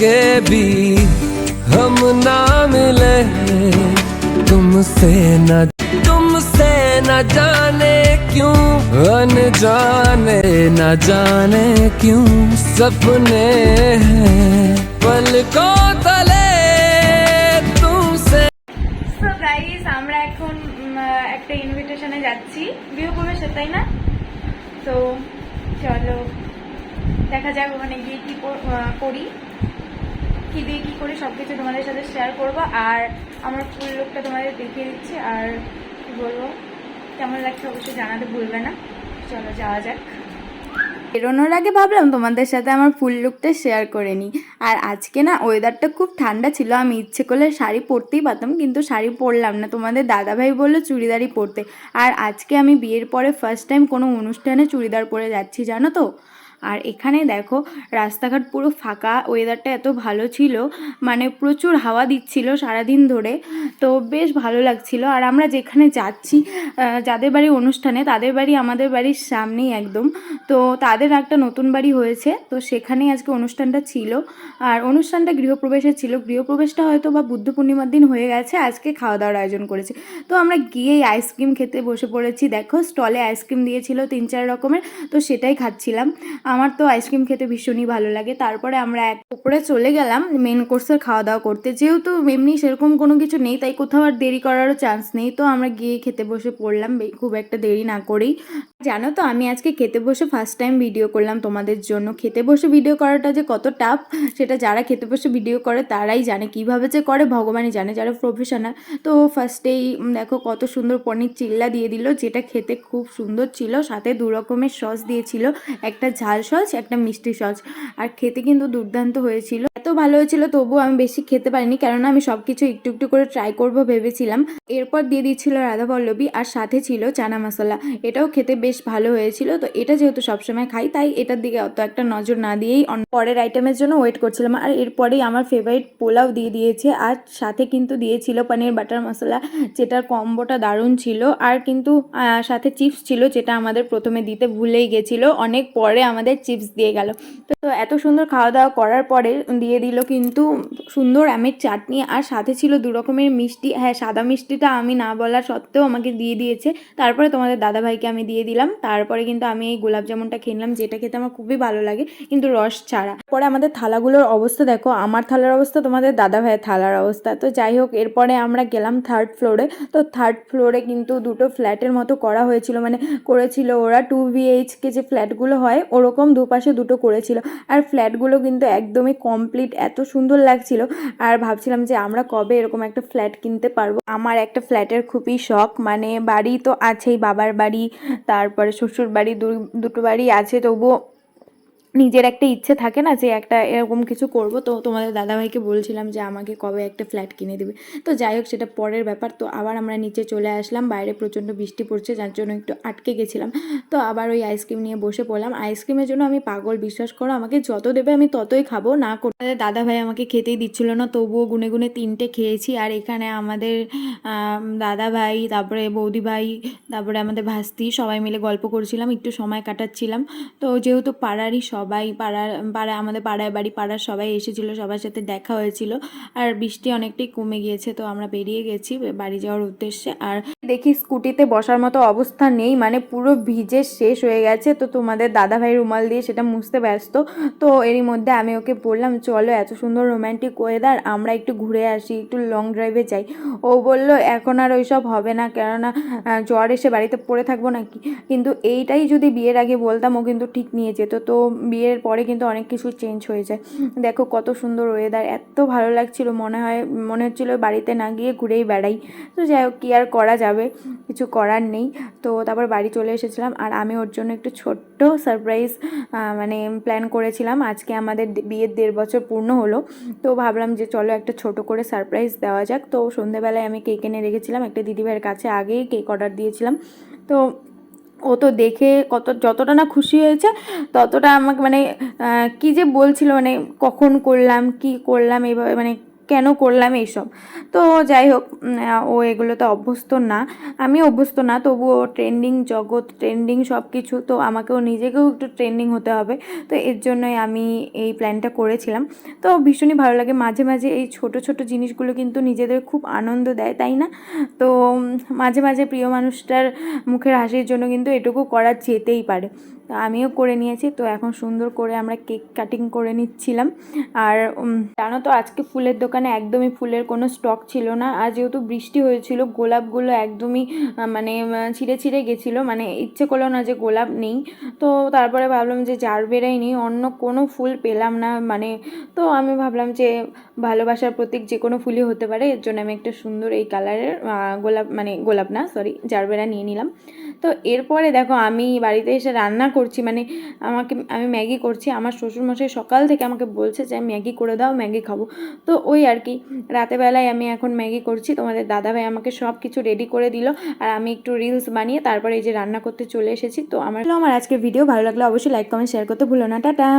के भी हम ना मिले तुमसे न तुमसे न जाने क्यों अनजाने न जाने क्यों सपने हैं पलकों तले तुमसे সো গাইস আমরা এখন উম, আহ, একটা ইনভিটেশনে যাচ্ছি গৃহপ্রবেশে তাই না তো চলো দেখা যাক ওখানে গিয়ে কি কর- আহ, করি কি দিয়ে কি করি সব কিছু তোমাদের সাথে শেয়ার করব। আর আমার ফুল লুকটা তোমাদের দেখিয়ে দিচ্ছি। আর কি বলব? কেমন লাগছে অবশ্যই জানাতে ভুলবে না। চলো যাওয়া যাক। বেরোনোর আগে ভাবলাম তোমাদের সাথে আমার ফুল লুকটা শেয়ার করে নিই। আর আজকে না ওয়েদারটা খুব ঠান্ডা ছিল। আমি ইচ্ছে করলে শাড়ি পরতেই পারতাম, কিন্তু শাড়ি পরলাম না। তোমাদের দাদাভাই বলল চুড়িদারই পরতে। আর আজকে আমি বিয়ের পরে ফার্স্ট টাইম কোনো অনুষ্ঠানে চুড়িদার পরে যাচ্ছি, জানো তো? আর এখানে দেখো, রাস্তাঘাট পুরো ফাঁকা ওয়েদারটা এত ভালো ছিল মানে প্রচুর হাওয়া দিচ্ছিল সারাদিন ধরে, তো বেশ ভালো লাগছিল। আর আমরা যেখানে যাচ্ছি যাদের বাড়ি অনুষ্ঠানে, তাদের বাড়ি আমাদের বাড়ির সামনেই একদম। তো তাদের একটা নতুন বাড়ি হয়েছে, তো সেখানেই আজকে অনুষ্ঠানটা ছিল। আর অনুষ্ঠানটা গৃহপ্রবেশে ছিল। গৃহপ্রবেশটা হয়তো বা বুদ্ধ পূর্ণিমার দিন হয়ে গেছে, আজকে খাওয়া দাওয়ার আয়োজন করেছে। তো আমরা গিয়েই আইসক্রিম খেতে বসে পড়েছি। দেখো স্টলে আইসক্রিম দিয়েছিল তিন চার রকমের, তো সেটাই খাচ্ছিলাম। আমার তো আইসক্রিম খেতে ভীষণই ভালো লাগে। তারপরে আমরা এক উপরে চলে গেলাম মেন কোর্সের খাওয়া দাওয়া করতে। যেহেতু এমনি সেরকম কোনো কিছু নেই, তাই কোথাও আর দেরি করারও চান্স নেই। তো আমরা গিয়ে খেতে বসে পড়লাম খুব একটা দেরি না করেই। জানো তো, আমি আজকে খেতে বসে ফার্স্ট টাইম ভিডিও করলাম তোমাদের জন্য। খেতে বসে ভিডিও করাটা যে কত টাফ সেটা যারা খেতে বসে ভিডিও করে তারাই জানে, কীভাবে যে করে, ভগবানই জানে, যারা প্রফেশনাল তো ফার্স্টেই দেখো কত সুন্দর পনির চিল্লা দিয়ে দিল, যেটা খেতে খুব সুন্দর ছিল, সাথে দু রকমের সস দিয়েছিল, একটা ঝাল সস একটা মিষ্টি সস আর খেতে কিন্তু দুর্দান্ত হয়েছিল। এত ভালো হয়েছিল, তবুও আমি বেশি খেতে পারিনি, কেননা আমি সব কিছু একটু একটু করে ট্রাই করব ভেবেছিলাম। এরপর দিয়ে দিচ্ছিল রাধা পল্লবী আর সাথে ছিল চানা মশলা। এটাও খেতে বেশ ভালো হয়েছিল। তো এটা যেহেতু সবসময় খাই, তাই এটার দিকে অত একটা নজর না দিয়েই পরের আইটেমের জন্য ওয়েট করছিলাম। আর এরপরেই আমার ফেভারিট পোলাও দিয়ে দিয়েছে। আর সাথে কিন্তু দিয়েছিল পনির বাটার মশলা, যেটার কম্বোটা দারুণ ছিল। আর কিন্তু সাথে চিপস ছিল, যেটা আমাদের প্রথমে দিতে ভুলেই গেছিল। অনেক পরে আমাদের চিপস দিয়ে গেল। তো এত সুন্দর খাওয়া দাওয়া করার পরে দিয়ে দিল কিন্তু সুন্দর আমের চাটনি। আর সাথে ছিল দু রকমের মিষ্টি হ্যাঁ সাদা মিষ্টিটা আমি না বলার সত্ত্বেও আমাকে দিয়ে দিয়েছে। তারপরে তোমাদের দাদাভাইকে আমি দিয়ে দিলাম। তারপরে কিন্তু আমি এই গোলাপ জামুনটা কিনলাম, যেটা খেতে আমার খুবই ভালো লাগে, কিন্তু রস ছাড়া। পরে আমাদের থালাগুলোর অবস্থা দেখো, আমার থালার অবস্থা, তোমাদের দাদা ভাইয়ের থালার অবস্থা। তো যাই হোক, এরপরে আমরা গেলাম থার্ড ফ্লোরে তো থার্ড ফ্লোরে কিন্তু দুটো ফ্ল্যাটের মতো করা হয়েছিল মানে করেছিল ওরা টু ভিএইচকে যে ফ্ল্যাটগুলো হয়, ওরকম দুপাশে দুটো করেছিল। আর ফ্ল্যাটগুলো কিন্তু একদমই কমপ্লিট এত সুন্দর লাগছিল। আর ভাবছিলাম যে আমরা কবে এরকম একটা ফ্ল্যাট কিনতে পারব। আমার একটা ফ্ল্যাটের খুবই শখ মানে বাড়ি তো আছেই, বাবার বাড়ি তারপরে শ্বশুর বাড়ি দুটো বাড়ি আছে তবুও নিজের একটা ইচ্ছে থাকে না যে একটা এরকম কিছু করব। তো তোমাদের দাদাভাইকে বলছিলাম যে আমাকে কবে একটা ফ্ল্যাট কিনে দেবে। তো যাই হোক, সেটা পরের ব্যাপার। তো আবার আমরা নিচে চলে আসলাম। বাইরে প্রচণ্ড বৃষ্টি পড়ছে, যার জন্য একটু আটকে গেছিলাম। তো আবার ওই আইসক্রিম নিয়ে বসে পড়লাম। আইসক্রিমের জন্য আমি পাগল, বিশ্বাস করো, আমাকে যত দেবে আমি ততই খাব। না করে দাদাভাই আমাকে খেতেই দিচ্ছিল না, তবুও গুনে গুনে তিনটে খেয়েছি। আর এখানে আমাদের দাদাভাই, তারপরে বৌদি ভাই তারপরে আমাদের ভাস্তি সবাই মিলে গল্প করছিলাম, একটু সময় কাটাচ্ছিলাম। তো যেহেতু পাড়ারই সবাই পাড়ার, পাড়া, আমাদের পাড়ায় বাড়ি, পাড়ার সবাই এসেছিল, সবার সাথে দেখা হয়েছিল। আর বৃষ্টি অনেকটাই কমে গিয়েছে, তো আমরা বেরিয়ে গেছি, বাড়ি যাওয়ার উদ্দেশ্যে। আর দেখি স্কুটিতে বসার মতো অবস্থা নেই মানে পুরো ভিজে শেষ হয়ে গেছে। তো তোমাদের দাদা ভাই রুমাল দিয়ে সেটা মুছতে ব্যস্ত। তো এরই মধ্যে আমি ওকে বললাম, চলো এত সুন্দর রোম্যান্টিক ওয়েদার আমরা একটু ঘুরে আসি, একটু লং ড্রাইভে যাই। ও বলল, এখন আর ওইসব হবে না, কেননা জ্বর এসে বাড়িতে পড়ে থাকব নাকি? কিন্তু এইটাই যদি বিয়ের আগে বলতাম, ও কিন্তু ঠিক নিয়ে যেত। তো বিয়ের পরে কিন্তু অনেক কিছু চেঞ্জ হয়ে যায়। দেখো কত সুন্দর ওয়েদার এত ভালো লাগছিল। মনে হয়, মনে হচ্ছিল বাড়িতে না গিয়ে ঘুরেই বেড়াই। তো যাই হোক, কী আর করা যাবে? কিছু করার নেই। তো তারপর বাড়ি চলে এসেছিলাম আর আমি ওর জন্য একটু ছোট্ট সারপ্রাইজ মানে প্ল্যান করেছিলাম। আজকে আমাদের বিয়ের দেড় বছর পূর্ণ হলো। তো ভাবলাম যে চলো একটা ছোট করে সারপ্রাইজ দেওয়া যাক। তো সন্ধেবেলায় আমি কেক এনে রেখেছিলাম। একটা দিদিভাইয়ের কাছে আগেই কেক অর্ডার দিয়েছিলাম। তো ও তো দেখে কত, যতটা না খুশি হয়েছে, ততটা আমাকে মানে কি যে বলছিল মানে কখন করলাম, কি করলাম এইভাবে মানে কেন করলাম এইসব? তো যাই হোক ও এগুলোতে অভ্যস্ত না। আমি অভ্যস্ত না তবুও ট্রেন্ডিং জগৎ ট্রেন্ডিং সব কিছু তো আমাকেও নিজেকেও একটু ট্রেন্ডিং হতে হবে। তো এর জন্যই আমি এই প্ল্যানটা করেছিলাম। তো ভীষণই ভালো লাগে, মাঝে মাঝে এই ছোট ছোট জিনিসগুলো কিন্তু নিজেদের খুব আনন্দ দেয়, তাই না? তো মাঝে মাঝে প্রিয় মানুষটার মুখের হাসির জন্য কিন্তু এটুকু করা যেতেই পারে। তো আমিও করে নিয়েছি। তো এখন সুন্দর করে আমরা কেক কাটিং করে নিচ্ছিলাম। আর জানো তো আজকে ফুলের দোকানে একদমই ফুলের কোনো স্টক ছিল না। আর যেহেতু বৃষ্টি হয়েছিল, গোলাপগুলো একদমই মানে ছিঁড়ে ছিঁড়ে গেছিল। মানে ইচ্ছে করল না যে গোলাপ নেই। তো তারপরে ভাবলাম যে যার বেরাই নেই অন্য কোনো ফুল পেলাম না। মানে তো আমি ভাবলাম যে ভালোবাসার প্রতীক যে কোনো ফুলই হতে পারে। এর জন্য আমি একটা সুন্দর এই কালারের গোলাপ মানে গোলাপ না সরি জারবেরা নিয়ে নিলাম। তো এরপরে দেখো আমি বাড়িতে এসে রান্না করছি মানে আমাকে, আমি ম্যাগি করছি। আমার শ্বশুরমশাই সকাল থেকে আমাকে বলছে যে, ম্যাগি করে দাও, ম্যাগি খাব। তো ওই আর কি রাতেবেলায় আমি এখন ম্যাগি করছি। তোমাদের দাদাভাই আমাকে সব কিছু রেডি করে দিল। আর আমি একটু রিলস বানিয়ে তারপরে এই যে রান্না করতে চলে এসেছি। তো আমার আমার আজকে ভিডিও ভালো লাগলে অবশ্যই লাইক কমেন্ট শেয়ার করতে ভুলো না। টাটা!